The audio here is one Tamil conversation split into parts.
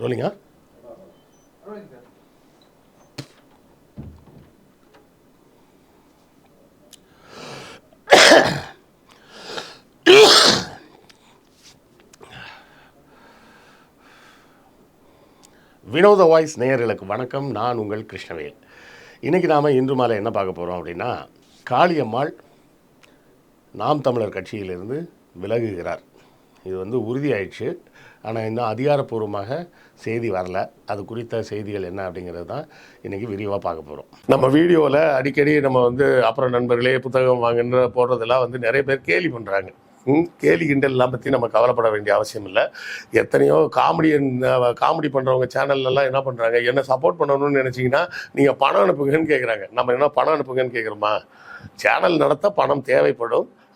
ரோலிங்கா வினோத வாய்ஸ் நேயர்களுக்கு வணக்கம். நான் உங்கள் கிருஷ்ணவேல். இன்றைக்கி நாம் இன்று மாலை என்ன பார்க்க போகிறோம் அப்படின்னா காளியம்மாள் நாம் தமிழர் கட்சியிலிருந்து விலகுகிறார். இது வந்து உறுதியாயிடுச்சு. ஆனால் இன்னும் அதிகாரப்பூர்வமாக செய்தி வரல. அது குறித்த செய்திகள் என்ன அப்படிங்கிறது தான் இன்றைக்கி விரிவாக பார்க்க போகிறோம் நம்ம வீடியோவில் அடிக்கடி நம்ம வந்து அப்புறம் நண்பர்களே புத்தகம் வாங்குன்ற போடுறதெல்லாம் வந்து நிறைய பேர் கேலி பண்ணுறாங்க ம், கேலி கிண்டல்லாம் பற்றி நம்ம கவலைப்பட வேண்டிய அவசியம் இல்லை. எத்தனையோ காமெடியன் காமெடி பண்ணுறவங்க சேனல்லலாம் என்ன பண்ணுறாங்க என்ன சப்போர்ட் பண்ணணும்னு நினச்சிங்கன்னா நீங்கள் பணம் அனுப்புங்கன்னு கேட்குறாங்க நம்ம என்ன பணம் அனுப்புங்கன்னு கேட்குறோமா சேனல் நடத்த பணம் தேவைப்படும்.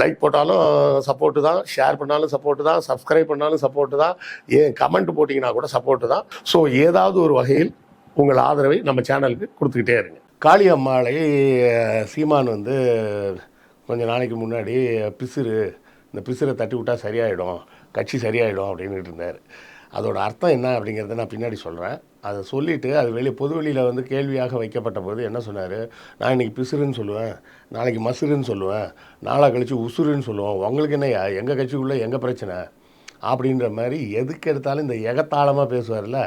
லைக் போட்டாலும் சப்போர்ட்டு தான் ஷேர் பண்ணாலும் சப்போர்ட்டு தான் சப்ஸ்கிரைப் பண்ணாலும் சப்போர்ட்டு தான் ஏன் கமெண்ட் போட்டிங்கன்னா கூட சப்போர்ட்டு தான். ஸோ ஏதாவது ஒரு வகையில் உங்கள் ஆதரவை நம்ம சேனலுக்கு கொடுத்துக்கிட்டே இருங்க. காளி அம்மாளை சீமான் வந்து கொஞ்சம் நாளைக்கு முன்னாடி பிசிறு இந்த பிசிறை தட்டி விட்டால் சரியாயிடும் கட்சி சரியாயிடும் அப்படின்ட்டு இருந்தார். அதோட அர்த்தம் என்ன அப்படிங்கிறத நான் பின்னாடி சொல்கிறேன் அதை சொல்லிவிட்டு அது வெளியே பொதுவெளியில் வந்து கேள்வியாக வைக்கப்பட்ட போது என்ன சொன்னார்? நான் இன்றைக்கி பிசுறுன்னு சொல்லுவேன். நாளைக்கு மசுருன்னு சொல்லுவேன். நாளாக கழித்து உசுருன்னு சொல்லுவோம். உங்களுக்கு என்ன எங்கள் கட்சிக்குள்ளே எங்கள் பிரச்சனை? அப்படின்ற மாதிரி எதுக்கு எடுத்தாலும் இந்த எகத்தாளமாக பேசுவார்ல?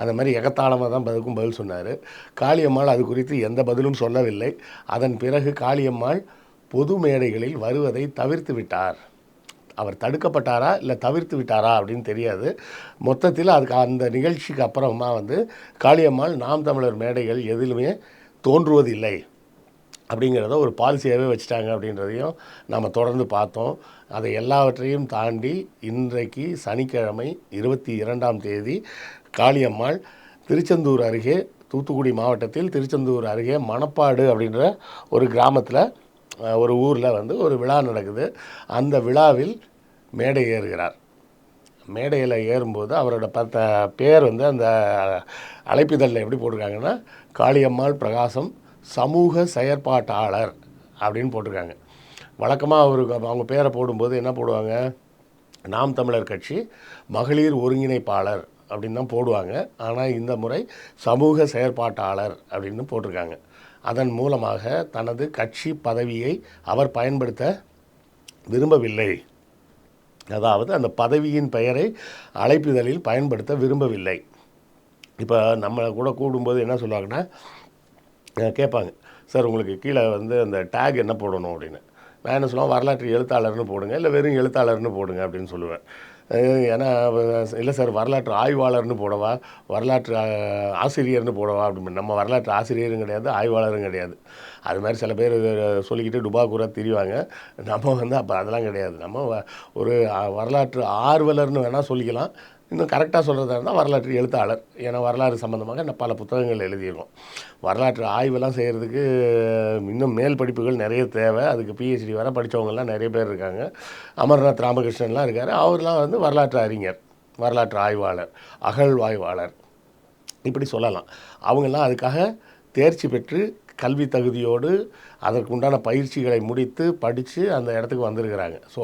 அந்த மாதிரி எகத்தாளமாக தான் பதிலுக்கும் பதில் சொன்னார். காளியம்மாள் அது குறித்து எந்த பதிலும் சொல்லவில்லை. அதன் பிறகு காளியம்மாள் பொது மேடைகளில் வருவதை தவிர்த்து விட்டார். அவர் தடுக்கப்பட்டாரா இல்லை தவிர்த்து விட்டாரா அப்படின்னு தெரியாது. மொத்தத்தில் அதுக்கு அந்த நிகழ்ச்சிக்கு அப்புறமா வந்து காளியம்மாள் நாம் தமிழர் மேடைகள் எதிலுமே தோன்றுவதில்லை. அப்படிங்கிறத ஒரு பாலிசியாகவே வச்சுட்டாங்க அப்படின்றதையும் நாம் தொடர்ந்து பார்த்தோம். அதை எல்லாவற்றையும் தாண்டி இன்றைக்கு சனிக்கிழமை இருபத்தி இரண்டாம் தேதி காளியம்மாள் திருச்செந்தூர் அருகே தூத்துக்குடி மாவட்டத்தில் திருச்செந்தூர் அருகே மணப்பாடு அப்படின்ற ஒரு கிராமத்தில் ஒரு ஊரில் வந்து ஒரு விழா நடக்குது. அந்த விழாவில் மேடை ஏறுகிறார். மேடையில் ஏறும்போது அவரோட பத்த பேர் வந்து அந்த அழைப்பிதழில் எப்படி போட்டிருக்காங்கன்னா காளியம்மாள் பிரகாசம் சமூக செயற்பாட்டாளர் அப்படின்னு போட்டிருக்காங்க. வழக்கமாக அவருக்கு அவங்க பேரை போடும்போது என்ன போடுவாங்க? நாம் தமிழர் கட்சி மகளிர் ஒருங்கிணைப்பாளர் அப்படின்னு தான் போடுவாங்க. ஆனால் இந்த முறை சமூக செயற்பாட்டாளர் அப்படின்னு போட்டிருக்காங்க. அதன் மூலமாக தனது கட்சி பதவியை அவர் பயன்படுத்த விரும்பவில்லை. அதாவது அந்த பதவியின் பெயரை அழைப்பிதழில் பயன்படுத்த விரும்பவில்லை. இப்போ நம்மளை கூட கூடும்போது என்ன சொல்லுவாங்கன்னா கேட்பாங்க சார் உங்களுக்கு கீழே வந்து அந்த டேக் என்ன போடணும்? அப்படின்னு. நான் என்ன சொல்லுவேன் வரலாற்று எழுத்தாளர்னு போடுங்க இல்லை வெறும் எழுத்தாளர்னு போடுங்க அப்படின்னு சொல்லுவேன். ஏன்னா இல்லை சார் வரலாற்று ஆய்வாளர்னு போடவா வரலாற்று ஆசிரியர்னு போடவா அப்படின்னு நம்ம வரலாற்று ஆசிரியரும் கிடையாது ஆய்வாளரும் கிடையாது. அது மாதிரி சில பேர் சொல்லிக்கிட்டு டுபா கூட திரிவாங்க. நம்ம வந்து அப்போ அதெல்லாம் கிடையாது. நம்ம வ- ஒரு வரலாற்று ஆர்வலர்னு வேணால் சொல்லிக்கலாம். இன்னும் கரெக்டாக சொல்கிறதா இருந்தால் வரலாற்று எழுத்தாளர். ஏன்னா வரலாறு சம்மந்தமாக நான் பல புத்தகங்கள் எழுதியிருக்கோம். வரலாற்று ஆய்வெல்லாம் செய்கிறதுக்கு இன்னும் மேல் படிப்புகள் நிறைய தேவை. அதுக்கு பிஹெச்டி வர படித்தவங்கலாம் நிறைய பேர் இருக்காங்க. அமர்நாத் ராமகிருஷ்ணன்லாம் இருக்கார். அவர்லாம் வந்து வரலாற்று அறிஞர் வரலாற்று ஆய்வாளர் அகழ்வாய்வாளர். இப்படி சொல்லலாம். அவங்கெல்லாம் அதுக்காக தேர்ச்சி பெற்று கல்வி தகுதியோடு அதற்கு உண்டான பயிற்சிகளை முடித்து படித்து அந்த இடத்துக்கு வந்திருக்கிறாங்க. ஸோ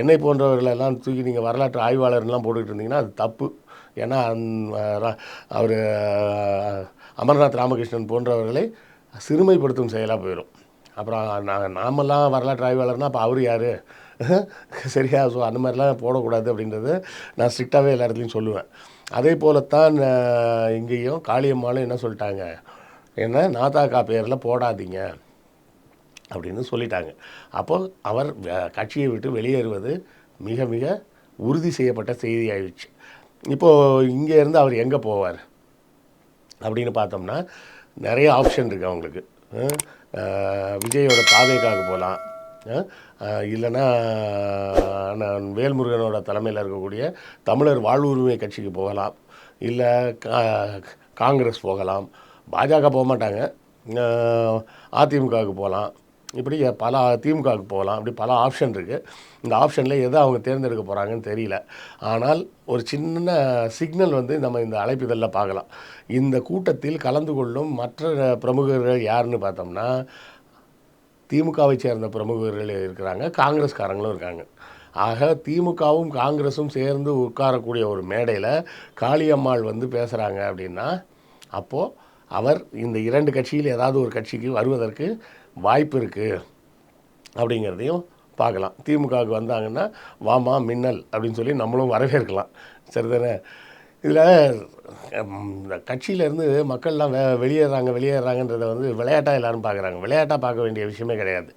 என்னை போன்றவர்களெல்லாம் தூக்கி நீங்கள் வரலாற்று ஆய்வாளர்லாம் போட்டுக்கிட்டு இருந்தீங்கன்னா அது தப்பு. ஏன்னா அவர் அமர்நாத் ராமகிருஷ்ணன் போன்றவர்களை சிறுமைப்படுத்தும் செயலாக போயிடும் அப்புறம் நான் நாமெல்லாம் வரலாற்று ஆய்வாளர்னால் அப்போ அவர் யார்? சரியா? ஸோ அந்த மாதிரிலாம் போடக்கூடாது அப்படின்றது நான் ஸ்ட்ரிக்டாகவே எல்லா இடத்துலையும் சொல்லுவேன். அதே போலத்தான் இங்கேயும் காளியம்மாலும் என்ன சொல்லிட்டாங்க? என்ன நாதாக்கா பேரில் போடாதீங்க அப்படின்னு சொல்லிட்டாங்க. அப்போ அவர் கட்சியை விட்டு வெளியேறுவது மிக மிக உறுதி செய்யப்பட்ட செய்தி ஆயிடுச்சு இப்போது இங்கேருந்து அவர் எங்கே போவார் அப்படின்னு பார்த்தோம்னா நிறைய ஆப்ஷன் இருக்குது அவங்களுக்கு. விஜயோட தாவேக்காவுக்கு போகலாம் இல்லைன்னா நான் வேல்முருகனோட தலைமையில் இருக்கக்கூடிய தமிழர் வாழ்வுரிமை கட்சிக்கு போகலாம். இல்லை கா காங்கிரஸ் போகலாம். பாஜக போக மாட்டாங்க. அதிமுகவுக்கு போகலாம். இப்படி பல திமுகவுக்கு போகலாம். அப்படி பல ஆப்ஷன் இருக்குது இந்த ஆப்ஷனில் எதை அவங்க தேர்ந்தெடுக்க போகிறாங்கன்னு தெரியல. ஆனால் ஒரு சின்ன சிக்னல் வந்து நம்ம இந்த அழைப்பிதழில் பார்க்கலாம். இந்த கூட்டத்தில் கலந்து கொள்ளும் மற்ற பிரமுகர்கள் யாருன்னு பார்த்தோம்னா திமுகவை சேர்ந்த பிரமுகர்கள் இருக்கிறாங்க. காங்கிரஸ்காரங்களும் இருக்காங்க. ஆக திமுகவும் காங்கிரஸும் சேர்ந்து உட்காரக்கூடிய ஒரு மேடையில் காளியம்மாள் வந்து பேசுகிறாங்க அப்படின்னா அப்போது அவர் இந்த இரண்டு கட்சியில் ஏதாவது ஒரு கட்சிக்கு வருவதற்கு வாய்ப்பு இருக்குது அப்படிங்கிறதையும் பார்க்கலாம். திமுகவுக்கு வந்தாங்கன்னா வாமா மின்னல் அப்படின்னு சொல்லி நம்மளும் வரவேற்கலாம். சரிதானே? இதில் இந்த கட்சியிலேருந்து மக்கள்லாம் வெ வெளியேறாங்க வெளியேறாங்கன்றதை வந்து விளையாட்டாக எல்லாரும் பார்க்குறாங்க. விளையாட்டாக பார்க்க வேண்டிய விஷயமே கிடையாது.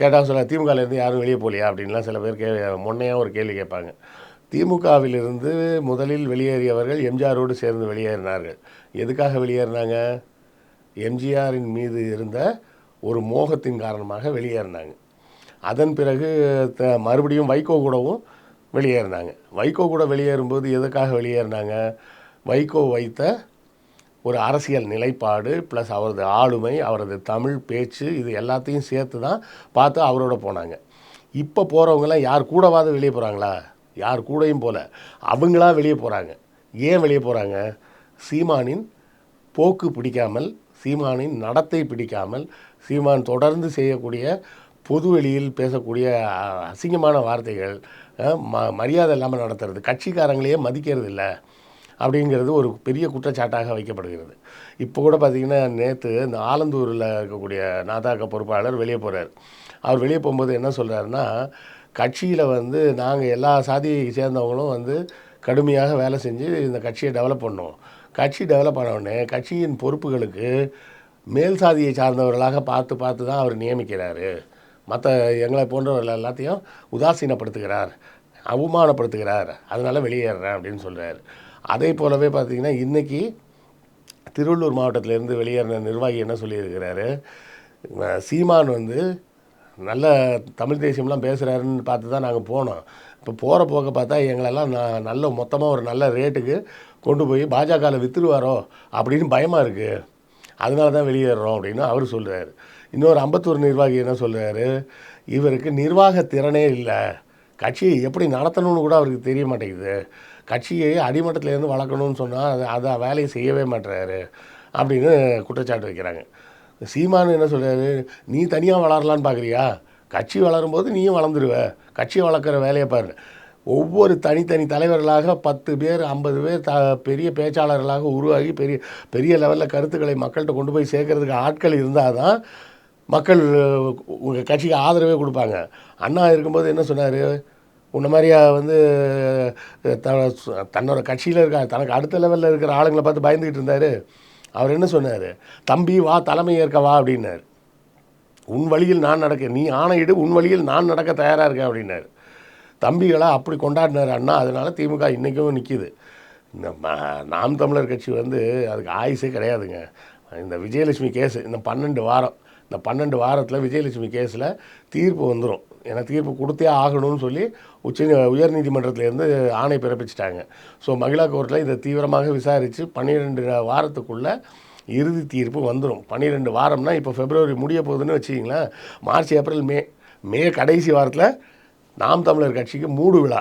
கேட்டால் சொல்ல திமுகலேருந்து யாரும் வெளியே போகலையா அப்படின்லாம் சில பேர் கே முன்னையாக ஒரு கேள்வி கேட்பாங்க. திமுகவிலிருந்து முதலில் வெளியேறியவர்கள் எம்ஜிஆரோடு சேர்ந்து வெளியேறினார்கள். எதுக்காக வெளியேறினாங்க? எம்ஜிஆரின் மீது இருந்த ஒரு மோகத்தின் காரணமாக வெளியேறினாங்க. அதன் பிறகு த மறுபடியும் வைகோ கூடவும் வெளியேறினாங்க. வைகோ கூட வெளியேறும்போது எதுக்காக வெளியேறினாங்க? வைகோ வைத்த ஒரு அரசியல் நிலைப்பாடு ப்ளஸ் அவரது ஆளுமை அவரது தமிழ் பேச்சு இது எல்லாத்தையும் சேர்த்து தான் பார்த்து அவரோட போனாங்க. இப்போ போகிறவங்களாம் யார் கூடவாது வெளியே போகிறாங்களா யார் கூடயும் போல. அவங்களா வெளியே போகிறாங்க ஏன் வெளியே போகிறாங்க சீமானின் போக்கு பிடிக்காமல் சீமானின் நடத்தை பிடிக்காமல் சீமான் தொடர்ந்து செய்யக்கூடிய பொதுவெளியில் பேசக்கூடிய அசிங்கமான வார்த்தைகள் ம மரியாதை இல்லாமல் நடத்துறது கட்சிக்காரங்களையே மதிக்கிறது இல்லை அப்படிங்கிறது ஒரு பெரிய குற்றச்சாட்டாக வைக்கப்படுகிறது. இப்போ கூட பார்த்திங்கன்னா நேற்று இந்த ஆலந்தூரில் இருக்கக்கூடிய நாதாக்க பொறுப்பாளர் வெளியே போகிறார் அவர் வெளியே போகும்போது என்ன சொல்கிறாருன்னா கட்சியில் வந்து நாங்கள் எல்லா சாதியை சேர்ந்தவங்களும் வந்து கடுமையாக வேலை செஞ்சு இந்த கட்சியை டெவலப் பண்ணோம். கட்சி டெவலப் ஆனவுடனே கட்சியின் பொறுப்புகளுக்கு மேல் சாதியை சார்ந்தவர்களாக பார்த்து பார்த்து தான் அவர் நியமிக்கிறாரு. மற்ற எங்களை போன்றவர்கள் எல்லாத்தையும் உதாசீனப்படுத்துகிறார் அவமானப்படுத்துகிறார் அதனால் வெளியேறுறேன் அப்படின்னு சொல்கிறார் அதே போலவே பார்த்தீங்கன்னா இன்றைக்கி திருவள்ளூர் மாவட்டத்திலேருந்து வெளியேறின நிர்வாகி என்ன சொல்லியிருக்கிறாரு? சீமான் வந்து நல்ல தமிழ் தேசியம்லாம் பேசுகிறாருன்னு பார்த்து தான் நாங்கள் போனோம். இப்போ போகிற போக்க பார்த்தா எங்களெல்லாம் நான் நல்ல மொத்தமாக ஒரு நல்ல ரேட்டுக்கு கொண்டு போய் பாஜகவில் விற்றுருவாரோ அப்படின்னு பயமாக இருக்குது அதனால தான் வெளியேறோம் அப்படின்னு அவர் சொல்கிறார் இன்னொரு அம்பத்தூர் நிர்வாகி என்ன சொல்கிறாரு இவருக்கு நிர்வாக திறனே இல்லை. கட்சியை எப்படி நடத்தணும்னு கூட அவருக்கு தெரிய மாட்டேங்குது. கட்சியை அடிமட்டத்திலேருந்து வளர்க்கணும்னு சொன்னால் அதை அதை வேலையை செய்யவே மாட்டுறாரு அப்படின்னு குற்றச்சாட்டு வைக்கிறாங்க. சீமானு என்ன சொல்கிறாரு நீ தனியாக வளரலான்னு பார்க்குறியா கட்சி வளரும்போது நீயும் வளர்ந்துருவ. கட்சியை வளர்க்குற வேலையை பாரு ஒவ்வொரு தனித்தனி தலைவர்களாக பத்து பேர் ஐம்பது பேர் த பெரிய பேச்சாளர்களாக உருவாகி பெரிய பெரிய லெவலில் கருத்துக்களை மக்கள்கிட்ட கொண்டு போய் சேர்க்கறதுக்கு ஆட்கள் இருந்தால் தான் மக்கள் உங்கள் கட்சிக்கு ஆதரவே கொடுப்பாங்க. அண்ணா இருக்கும்போது என்ன சொன்னார்? உன்ன மாதிரியா வந்து த தன்னோட கட்சியில் இருக்க தனக்கு அடுத்த லெவலில் இருக்கிற ஆளுங்களை பார்த்து பயந்துக்கிட்டு இருந்தார். அவர் என்ன சொன்னார்? தம்பி வா தலைமை ஏற்க வா அப்படின்னார். உன் வழியில் நான் நடக்க நீ ஆணையிடு உன் வழியில் நான் நடக்க தயாராக இருக்கேன் அப்படின்னாரு. தம்பிகளை அப்படி கொண்டாடினார் அண்ணா. அதனால் திமுக இன்றைக்கும் நிற்கிது இந்த நாம் தமிழர் கட்சி வந்து அதுக்கு ஆயுசே கிடையாதுங்க. இந்த விஜயலட்சுமி கேஸு இந்த பன்னெண்டு வாரம் இந்த பன்னெண்டு வாரத்தில் விஜயலட்சுமி கேஸில் தீர்ப்பு வந்துடும் எனக்கு தீர்ப்பு கொடுத்தே ஆகணும்னு சொல்லி உச்ச உயர்நீதிமன்றத்திலேருந்து ஆணை பிறப்பிச்சிட்டாங்க. ஸோ மகிழா கோர்ட்டில் இதை தீவிரமாக விசாரித்து பன்னிரெண்டு வாரத்துக்குள்ளே இறுதி தீர்ப்பு வந்துடும் பன்னிரெண்டு வாரம்னா இப்போ பிப்ரவரி முடிய போகுதுன்னு வச்சிங்களேன் மார்ச் ஏப்ரல் மே மே கடைசி வாரத்தில் நாம் தமிழர் கட்சிக்கு மூடு விழா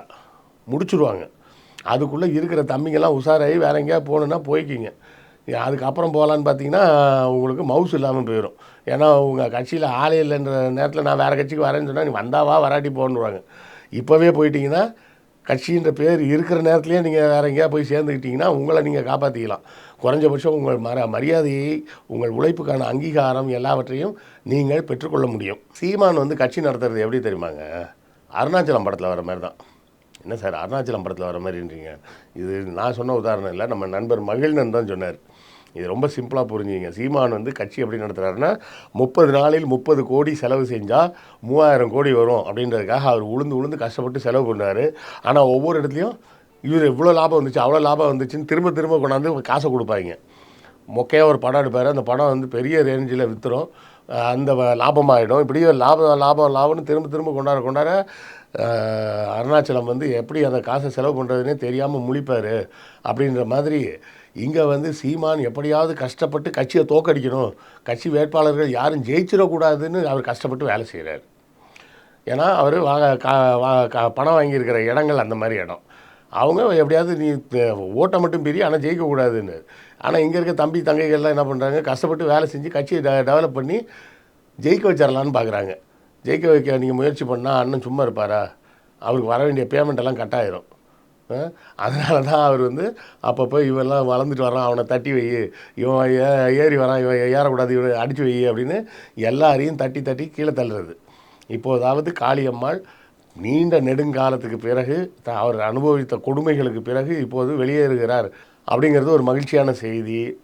முடிச்சுருவாங்க. அதுக்குள்ளே இருக்கிற தம்பிங்கெல்லாம் உஷாராகி வேற எங்கேயாவது போகணுன்னா போய்க்கிங்க. அதுக்கப்புறம் போகலான்னு பார்த்தீங்கன்னா உங்களுக்கு மவுஸ் இல்லாமல் போயிடும். ஏன்னா உங்கள் கட்சியில் ஆளே இல்லைன்ற நேரத்தில் நான் வேறு கட்சிக்கு வரேன்னு சொன்னால் நீ வந்தாவா வராட்டி போகணுவாங்க இப்போவே போயிட்டீங்கன்னா கட்சின்ற பேர் இருக்கிற நேரத்துலேயே நீங்கள் வேற எங்கேயா போய் சேர்ந்துக்கிட்டிங்கன்னா உங்களை நீங்கள் காப்பாற்றிக்கலாம் குறைஞ்சபட்சம் உங்கள் மர மரியாதையை உங்கள் உழைப்புக்கான அங்கீகாரம் எல்லாவற்றையும் நீங்கள் பெற்றுக்கொள்ள முடியும். சீமான் வந்து கட்சி நடத்துறது எப்படி தெரியுமாங்க? அருணாச்சலம் படத்தில் வர மாதிரி தான் என்ன சார் அருணாச்சலம் படத்தில் வர மாதிரின்றீங்க? இது நான் சொன்ன உதாரணம் இல்லை நம்ம நண்பர் மகிழ்நன் தான் சொன்னார். இது ரொம்ப சிம்பிளாக புரிஞ்சுங்க சீமான் வந்து கட்சி எப்படி நடத்துகிறாருன்னா முப்பது நாளில் முப்பது கோடி செலவு செஞ்சால் மூவாயிரம் கோடி வரும் அப்படின்றதுக்காக அவர் உளுந்து உளுந்து கஷ்டப்பட்டு செலவு பண்ணார். ஆனால் ஒவ்வொரு இடத்துலையும் இவர் இவ்வளோ லாபம் வந்துச்சு அவ்வளோ லாபம் வந்துச்சுன்னு திரும்ப திரும்ப கொண்டாந்து காசை கொடுப்பாங்க. மொக்கையாக ஒரு படம் எடுப்பார். அந்த படம் வந்து பெரிய ரேஞ்சில் விற்றுரும் அந்த வ- லாபமாயிடும். இப்படியே லாபம் லாபம் லாபம்னு திரும்ப திரும்ப கொண்டாட கொண்டாட அருணாச்சலம் வந்து எப்படி அந்த காசை செலவு பண்ணுறதுனே தெரியாமல் முழிப்பார். அப்படின்ற மாதிரி இங்கே வந்து சீமான் எப்படியாவது கஷ்டப்பட்டு கட்சியை தோக்கடிக்கணும். கட்சி வேட்பாளர்கள் யாரும் ஜெயிச்சிடக்கூடாதுன்னு அவர் கஷ்டப்பட்டு வேலை செய்கிறார் ஏன்னா அவர் வாங்க கா வா பணம் வாங்கியிருக்கிற இடங்கள் அந்த மாதிரி இடம். அவங்க எப்படியாவது நீ ஓட்டை மட்டும் பிரி ஆனால் ஜெயிக்கக்கூடாதுன்னு. ஆனால் இங்கே இருக்க தம்பி தங்கைகள்லாம் என்ன பண்ணுறாங்க கஷ்டப்பட்டு வேலை செஞ்சு கட்சியை டெ டெவலப் பண்ணி ஜெயிக்க வச்சிடலான்னு பார்க்குறாங்க ஜெயிக்க வைக்க நீங்கள் முயற்சி பண்ணால் அண்ணன் சும்மா இருப்பாரா? அவருக்கு வர வேண்டிய பேமெண்ட் எல்லாம் கட் ஆயிரும். அதனால தான் அவர் வந்து அப்பப்போ இவெல்லாம் வளர்ந்துட்டு வரான் அவனை தட்டி வை இவன் ஏ- ஏறி வரான் இவன் ஏறக்கூடாது இவன் அடித்து வை அப்படின்னு எல்லாரையும் தட்டி தட்டி கீழே தள்ளுறது. இப்போதாவது காளியம்மாள் நீண்ட நெடுங்காலத்துக்கு பிறகு த- அவர் அனுபவித்த கொடுமைகளுக்கு பிறகு இப்போது வெளியேறுகிறார் அப்படிங்கிறது ஒரு மகிழ்ச்சியான செய்தி.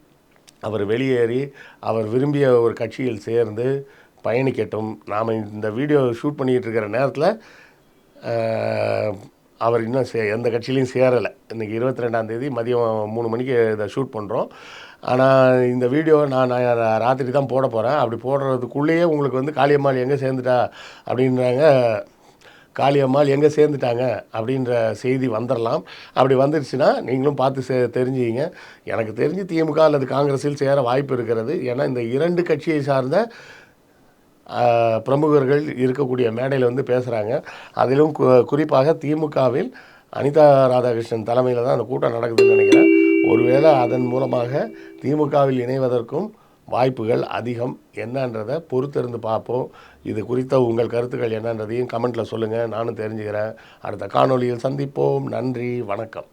அவர் வெளியேறி அவர் விரும்பிய ஒரு கட்சியில் சேர்ந்து பயணிக்கட்டும். நாம் இந்த வீடியோ ஷூட் பண்ணிகிட்டு இருக்கிற நேரத்தில் அவர் இன்னும் சே எந்த கட்சியிலையும் சேரலை. இன்றைக்கி இருபத்தி ரெண்டாம் தேதி மதியம் மூணு மணிக்கு இதை ஷூட் பண்ணுறோம் ஆனால் இந்த வீடியோ நான் நான் ராத்திரி தான் போட போகிறேன் அப்படி போடுறதுக்குள்ளேயே உங்களுக்கு வந்து காளியம்மாள் எங்கே சேர்ந்துட்டா அப்படின்றாங்க. காளியம்மாள் எங்கே சேர்ந்துட்டாங்க அப்படின்ற செய்தி வந்துடலாம் அப்படி வந்துருச்சுன்னா நீங்களும் பார்த்து சே தெரிஞ்சுங்க எனக்கு தெரிஞ்சு திமுக அல்லது காங்கிரஸில் சேர வாய்ப்பு இருக்கிறது. ஏன்னா இந்த இரண்டு கட்சியை சார்ந்த பிரமுகர்கள் இருக்கக்கூடிய மேடையில் வந்து பேசுகிறாங்க அதிலும் கு- குறிப்பாக திமுகவில் அனிதா ராதாகிருஷ்ணன் தலைமையில் தான் அந்த கூட்டம் நடக்குதுன்னு நினைக்கிறேன். ஒருவேளை அதன் மூலமாக திமுகவில் இணைவதற்கும் வாய்ப்புகள் அதிகம். என்னன்றதை பொறுத்திருந்து பார்ப்போம். இது குறித்த உங்கள் கருத்துக்கள் என்னன்றதையும் கமெண்ட்டில் சொல்லுங்கள் நானும் தெரிஞ்சுக்கிறேன். அடுத்த காணொளியில் சந்திப்போம். நன்றி. வணக்கம்.